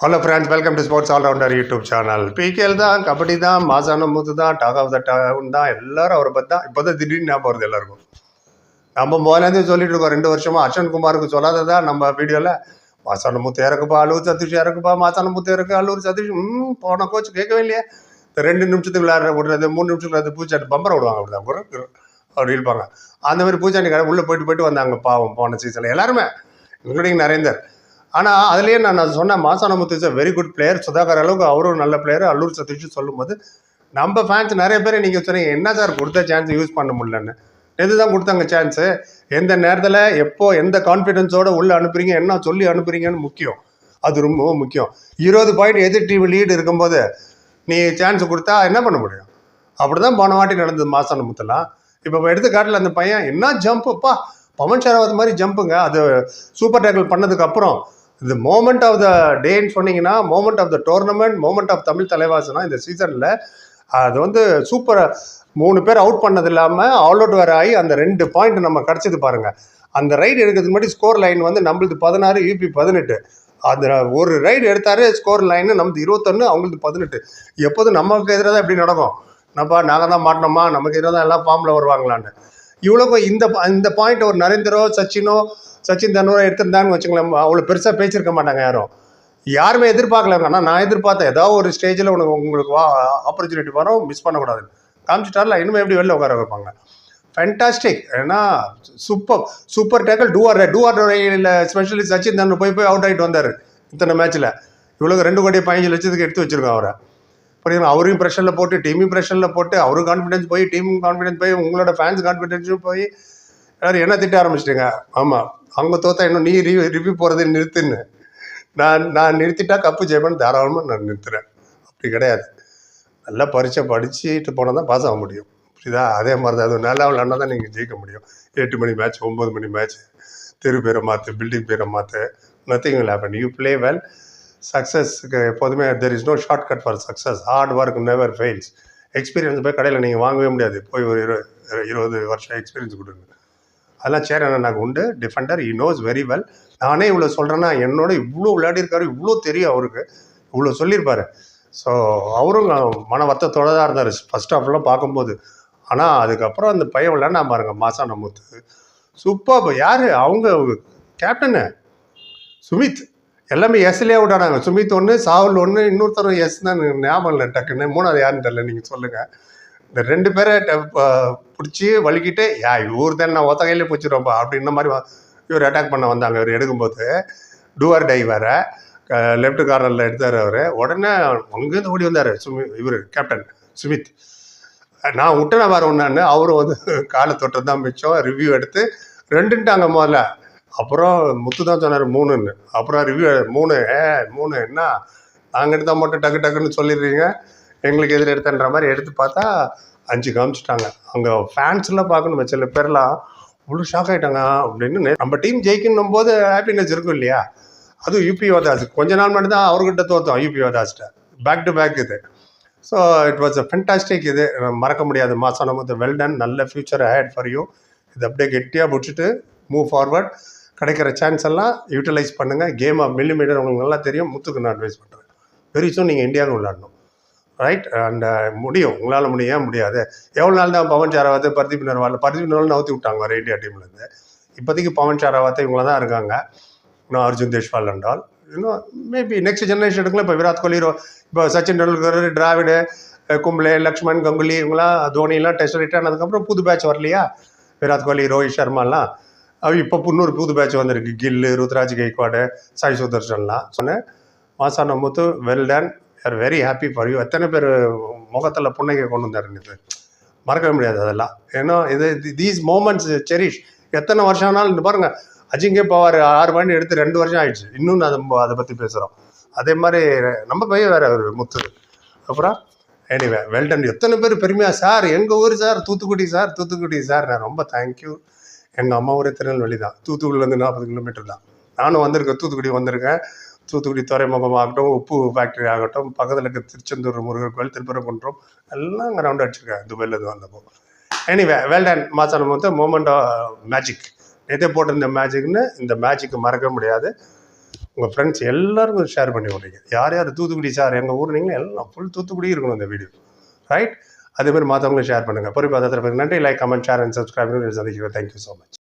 Hello friends welcome to sports all rounder YouTube channel PKL தான் கபடி தான் மாசான முத்து தான் டாக் ஆஃப் த டவுன் தான் எல்லாரும் அவரை பற்றி தான். இப்போ தான் திடீர்னு ஞாபகம் வருது எல்லாருக்கும். நம்ம முதலேருந்து சொல்லிட்டு இருக்கோம் ரெண்டு வருஷமாக அர்ஷன் குமாருக்கு சொல்லாததா நம்ம வீடியோவில் மாசான முத்து இறக்குப்பா அல்லூர் சதீஷ் இறக்குப்பா மாசான முத்து இறக்கு அல்லூர் சதீஷ் ம் போன கோச் கேட்கவே இல்லையே. இந்த ரெண்டு நிமிஷத்துக்கு விளையாடுற விடுறது மூணு நிமிஷத்துக்கு அது பூச்சாட்டி பம்பரை விடுவாங்க அப்படிதான். குரு, அப்படி இருப்பாங்க. அந்த மாதிரி பூச்சாண்டி கடை உள்ளே போயிட்டு போயிட்டு வந்தாங்க பாவம் போன சீசனில் எல்லாருமே இன்க்ளூடிங் நரேந்தர். ஆனால் அதுலேயே நான் நான் சொன்ன Masana Muthu is very good player Sudhakar அளவுக்கு அவரும் நல்ல பிளேயர் அல்லூர் சதீஷ் சொல்லும்போது நம்ம ஃபேன்ஸ் நிறைய பேர் நீங்கள் சொன்னீங்க என்ன சார் கொடுத்த சான்ஸ் யூஸ் பண்ண முடியலன்னு? எது தான் கொடுத்தாங்க சான்ஸு எந்த நேரத்தில் எப்போ எந்த கான்ஃபிடென்ஸோடு உள்ளே அனுப்புறீங்க என்ன சொல்லி அனுப்புறீங்கன்னு முக்கியம். அது ரொம்ப முக்கியம். இருபது பாயிண்ட் எதிர் டீம் லீடு இருக்கும்போது நீ சான்ஸ் கொடுத்தா என்ன பண்ண முடியும்? அப்படி தான் போன வாட்டி நடந்தது மாசான முத்தெல்லாம் இப்போ எடுத்துக்காட்டில் அந்த பையன் என்ன ஜம்ப்புப்பா பவன் ஷராவத் மாதிரி ஜம்ப்புங்க அது சூப்பர் டேக்கிள் பண்ணதுக்கப்புறம் இந்த மோமெண்ட் ஆஃப் த டேன்னு சொன்னீங்கன்னா moment of the tournament moment of Tamil தலைவாசனா இந்த சீசனில் அது வந்து சூப்பர் மூணு பேர் அவுட் பண்ணது இல்லாமல் ஆல் அவுட் வேறு ஆகி அந்த ரெண்டு பாயிண்ட் நம்ம கிடச்சது பாருங்க. அந்த ரைடு எடுக்கிறதுக்கு முன்னாடி ஸ்கோர் லைன் வந்து நம்மளுது பதினாறு யூபி பதினெட்டு. அந்த ஒரு ரைடு எடுத்தாரு ஸ்கோர் லைனு நமது இருபத்தொன்று அவங்களுக்கு பதினெட்டு. எப்போதும் நமக்கு எதிராக தான் எப்படி நடக்கும். நம்ம நாங்கள் தான் மாட்டினோமா? நமக்கு எதிராக தான் எல்லாம் ஃபார்மில் வருவாங்களான்னு. இவ்வளோக்கும் இந்த இந்த பாயிண்ட் ஒரு நரேந்திரோ சச்சினோ சச்சின் தன்னூரோ எடுத்திருந்தாங்கன்னு வச்சுங்களேன் அவ்வளோ பெருசாக பேசியிருக்க மாட்டாங்க யாரும். யாருமே எதிர்பார்க்கலங்க ஆனால் நான் எதிர்பார்த்தேன் ஏதாவது ஒரு ஸ்டேஜில் உனக்கு உங்களுக்கு வா ஆப்பர்ச்சுனிட்டி வரும் மிஸ் பண்ணக்கூடாது காமிச்சிட்டாரில் இன்னும் எப்படி வெளில உட்கார வைப்பாங்க? ஃபென்டாஸ்டிக் ஏன்னா super super tackle do or do or specialist Sachin Tanwar போய் போய் அவுட் ஆகிட்டு வந்தார் இத்தனை மேட்ச்சில் இவ்வளோ ரெண்டு கோடி பதினஞ்சு லட்சத்துக்கு எடுத்து வச்சிருக்கோம் அவரை. புரியுது அவரையும் ப்ரெஷரில் போட்டு டீமையும் ப்ரெஷரில் போட்டு அவரும் கான்ஃபிடன்ஸ் போய் டீமும் கான்ஃபிடன்ஸ் போய் உங்களோட ஃபேன்ஸ் கான்ஃபிடன்ஸும் போய் எல்லாரும் என்ன திட்ட ஆரம்பிச்சிட்டிங்க? ஆமாம் அவங்க தோத்தா இன்னும் நீ ரிவ்யூ ரிவ்யூ போகிறதை நிறுத்துன்னு. நான் நான் நிறுத்திட்டா கப்பு ஜெயிப்பேன்னு தாராளமாக நான் நிறுத்துறேன். அப்படி கிடையாது. நல்லா பரீட்சை படிச்சுட்டு போனால் தான் பாஸ் ஆக முடியும். புரியுதா? அதே மாதிரி தான். அது நல்லா விளாண்டா தான் நீங்கள் ஜெயிக்க முடியும். எட்டு மணி மேட்ச் ஒம்பது மணி மேட்ச் தெரு பேரை மாற்று பில்டிங் பேரை மாற்று nothing will happen. You play well சக்ஸஸ்க்கு எப்போதுமே there is no short cut for success hard work never fails experience போய் கடையில் நீங்கள் வாங்கவே முடியாது. போய் ஒரு இருபது இருபது வருஷம் எக்ஸ்பீரியன்ஸ் கொடுங்க. அதெல்லாம் சேர் எனக்கு உண்டு. Defender he knows very well நானே இவ்வளோ சொல்கிறேன்னா என்னோட இவ்வளோ விளையாடிருக்காரு இவ்வளோ தெரியும் அவருக்கு. இவ்வளோ சொல்லியிருப்பார். ஸோ அவரும் மன வருத்தத்தோடு தான் இருந்தார். ஃபர்ஸ்ட் ஹாஃப்லாம் பார்க்கும்போது. ஆனால் அதுக்கப்புறம் அந்த பையன் விளையாண்டா பாருங்க மாசான முத்து. சூப்பர் யார்? அவங்க கேப்டனு சுமித். எல்லாமே எஸ்லேயே விட்டானாங்க சுமித் ஒன்று சாவல் ஒன்று இன்னொருத்தர் எஸ் தான். ஞாபகம் இல்லை டக்குன்னு. மூணாவது யாருன்னு தெரியல நீங்கள் சொல்லுங்கள் இந்த ரெண்டு பேரை பிடிச்சி வலிக்கிட்டு யா இவர் தான் நான் ஒத்த கையிலே பிடிச்சிருவோம்ப்பா அப்படின்ன மாதிரி இவர் அட்டாக் பண்ண வந்தாங்க. இவர் எடுக்கும்போது டூவர் டை வேற லெஃப்ட் கார்னரில் எடுத்தார் அவர். உடனே அங்கேருந்து ஓடி வந்தார் சுமி இவர் கேப்டன் சுமித். நான் விட்டேன் வேறு ஒன்றான்னு அவரும் வந்து காலை தொட்டது தான் மிச்சம். ரிவ்யூ எடுத்து ரெண்டுன்ட்டாங்க முதல்ல. அப்புறம் முத்து தான் சொன்னார் மூணுன்னு. அப்புறம் ரிவ்யூ மூணு ஏ மூணு என்ன? நாங்கள் எடுத்தால் மட்டும் டக்கு டக்குன்னு சொல்லிடுறீங்க. எங்களுக்கு எதிர் எடுத்தன்ற மாதிரி எடுத்து பார்த்தா அஞ்சு காமிச்சிட்டாங்க. அங்கே ஃபேன்ஸ்லாம் பார்க்கணும் சில பேர்லாம் அவ்வளோ ஷாக் ஆகிட்டாங்க அப்படின்னு நம்ம டீம் ஜெயிக்கணும் போது ஹாப்பினஸ் இருக்கும் இல்லையா? அதுவும் யூபி வதாஸ் கொஞ்ச நாள் மட்டும்தான் அவர்கிட்ட தோத்தோம் யூபி வதாஸ்ட்ட பேக் டு பேக் இது. So it was a fantastic இது. மறக்க முடியாது. மாதம் நம்ம வெல் டன் நல்ல ஃபியூச்சர் ஹேட் ஃபார் யூ இது அப்படியே கெட்டியாக பிடிச்சிட்டு மூவ் ஃபார்வர்ட் கிடைக்கிற சான்ஸ் எல்லாம் யூட்டிலைஸ் பண்ணுங்கள் கேம் ஆஃப் மில்லிமீட்டர் உங்களுக்கு நல்லா தெரியும். முத்துக்கு நான் அட்வைஸ் பண்ணுறேன் வெரி சூன் நீங்கள் இந்தியாவுக்கு விளாடணும் ரைட் அண்ட் uh, முடியும். உங்களால் முடியும். முடியாது? எவ்வளோ நாள் தான் பவன் சாராவத்தை பர்தீப் நர்வால் பர்தீப் நர்வால் நவுத்தி விட்டாங்க ரேடியா இந்தியா டீம்லேருந்து இப்போதைக்கு பவன் சாராவத்தை இவங்கள தான் இருக்காங்க. இன்னும் அர்ஜுன் தேஷ்வால் என்றால். இன்னும் மேபி நெக்ஸ்ட் ஜெனரேஷன் இப்போ விராட் கோலி ரோ- இப்போ சச்சின் டெண்டுல்கர் டிராவிடு கும்ளே கும்ப்ளே லக்ஷ்மண் கங்குலி இவங்களாம் தோனிலாம் டெஸ்ட் ரிட்டர்ன் ஆனதுக்கப்புறம் புது பேட்ச் வரலையா? விராட் கோலி ரோஹித் சர்மாலாம். அவ இப்போ இன்னொரு புது பேட்ச் வந்திருக்கு. கில்லு ருத்ராஜ் கெய்க்வாடு சாய் சுதர்ஷன்லாம். சொன்னேன். மாசா Muthu well done are very happy for you எத்தனை பேர் முகத்தில் புன்னகை கொண்டு வந்தார் இது மறக்கவே முடியாது அதெல்லாம். ஏன்னா இது தீஸ் மூமெண்ட்ஸ் செரிஷ் எத்தனை வருஷம் ஆனாலும் இந்த அஜிங்கே பவார் ஆறு மணி எடுத்து ரெண்டு வருஷம் ஆயிடுச்சு. இன்னும் அதை அதை பற்றி பேசுகிறோம் அதே மாதிரி நம்ம பையன் வேற ஒரு முத்து அப்புறம் எனிவே வெல்டன் எத்தனை பேர் பெருமையாக சார் எங்கள் ஊர் sir? Thoothukudi sir Thoothukudi sir. நான் ரொம்ப தேங்க்யூ எங்கள் அம்மா ஊரே திருநெல்வேலி தான். தூத்துக்குடியிலேருந்து நாற்பது கிலோமீட்டர் தான். நானும் வந்திருக்கேன் தூத்துக்குடி வந்திருக்கேன். தூத்துக்குடி துறைமுகம் ஆகட்டும் உப்பு ஃபேக்ட்ரி ஆகட்டும் பக்கத்தில் இருக்க திருச்செந்தூர் முருகர் கோயில் திருப்பரங்குன்றம் எல்லாம் அங்கே அடிச்சிருக்காங்க துபாயில் இது வந்தப்போ. எனிவே வேல்டன் மாசானம் வந்து மூமெண்ட் மேஜிக் நேற்றே போட்டிருந்த மேஜிக்னு இந்த மேஜிக்கு மறக்க முடியாது. உங்கள் ஃப்ரெண்ட்ஸ் எல்லாருக்கும் ஷேர் பண்ணி விட்றீங்க யார் யார் தூத்துக்குடி சார் எங்கள் ஊர் நீங்கள் எல்லாம் ஃபுல் தூத்துக்குடி இருக்கணும் இந்த வீடியோ ரைட் அதே மாதிரி மற்றவங்களும் ஷேர் பண்ணுங்கள் பொறுப்பாக நன்றி. Like comment share and subscribe சந்திக்கிறேன் தேங்க்யூ ஸோ மச்